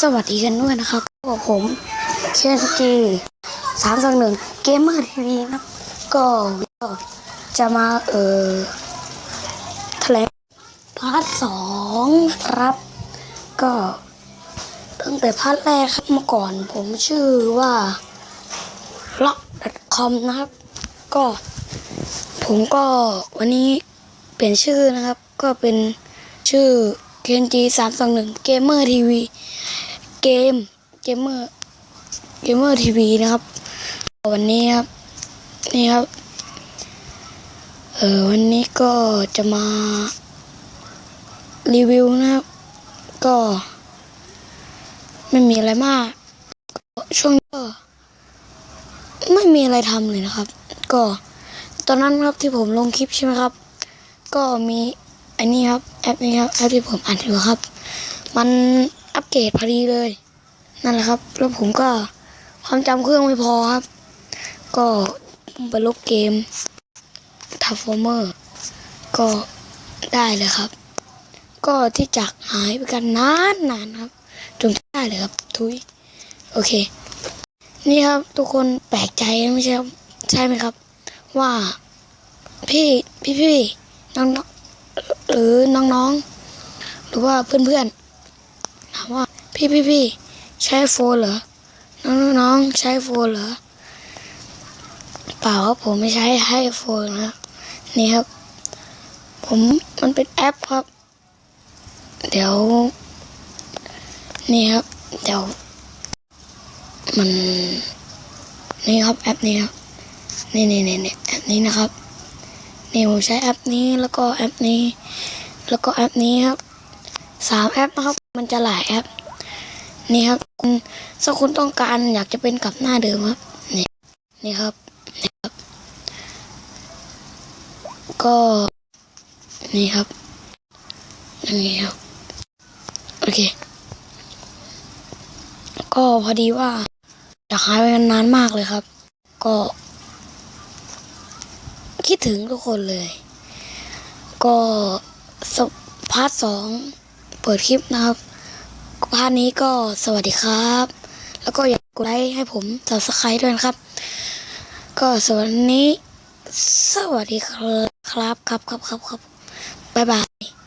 สวัสดีกันด้วยนะครับก็ผมเคนสกีสามสองหนึ่งเกมเมอร์ทีวีนะครับ ก็จะมาเอ่อแถลงพาร์ทสองครับ ก็ตั้งแต่พาร์ทแรกครับเมื่อก่อนผมชื่อว่า lock.com นะครับ ก็ ผมก็วันนี้เปลี่ยนชื่อนะครับ ก็เป็นชื่อ KNG สามสองหนึ่งเกมเมอร์ทีวีเกมเกมเมอร์เกมเมอร์ทีวีนะครับ วันนี้ครับนี่ครับเออวันนี้ก็จะมารีวิวนะครับ ก็ ไม่มีอะไรมาก ช่วงนี้ก็ไม่มีอะไรทำเลยนะครับ ก็ตอนนั้นครับที่ผมลงคลิปใช่ไหมครับ ก็มี อันนี้ครับแอปนี้ครับแอปที่ผมอ่านอยู่ครับ มันอัปเกรดพอดีเลย นั่นแหละครับ แล้วผมก็ความจำเครื่องไม่พอครับ ก็ไปลบเกมทัฟฟอร์เมอร์ก็ได้เลยครับ ก็ที่จากหายไปกันนานนานครับจนได้เลยครับ ทุยโอเค นี่ครับทุกคนแปลกใจไม่ใช่ครับใช่ไหมครับ ว่าพี่พี่พี่น้อง หรือน้องๆ หรือว่าเพื่อนๆถามว่าพี่พี่พี่ใช้โฟนเหรอน้องน้องๆใช้โฟนเหรอ เปล่าครับผมไม่ใช้ให้โฟนนะนี่ครับ ผมมันเป็นแอปครับ เดี๋ยว นี่ครับ เดี๋ยว มัน นี่ครับแอปนี้ครับ นี่นี่นี่นี่แอปนี้นะครับ นี่ผมใช้แอปนี้แล้วก็แอปนี้ แล้วก็แอปนี้ครับสามแอปนะครับ มันจะหลายแอป นี่ครับคุณถ้าคุณต้องการอยากจะเป็นกลับหน้าเดิมครับนี่นี่ครับนี่ครับ ก็นี่ครับอย่างนี้ครับโอเค ก็พอดีว่าอยากหายไปนานมากเลยครับ ก็ คิดถึงทุกคนเลย ก็พาร์ทสองเปิดคลิปนะครับพาร์ทนี้ก็สวัสดีครับ แล้วก็อย่ากดไลค์ให้ผมสับสไครต์ด้วยนะครับ ก็สวัสดีสวัสดีครับครับครับครับครับบ๊ายบาย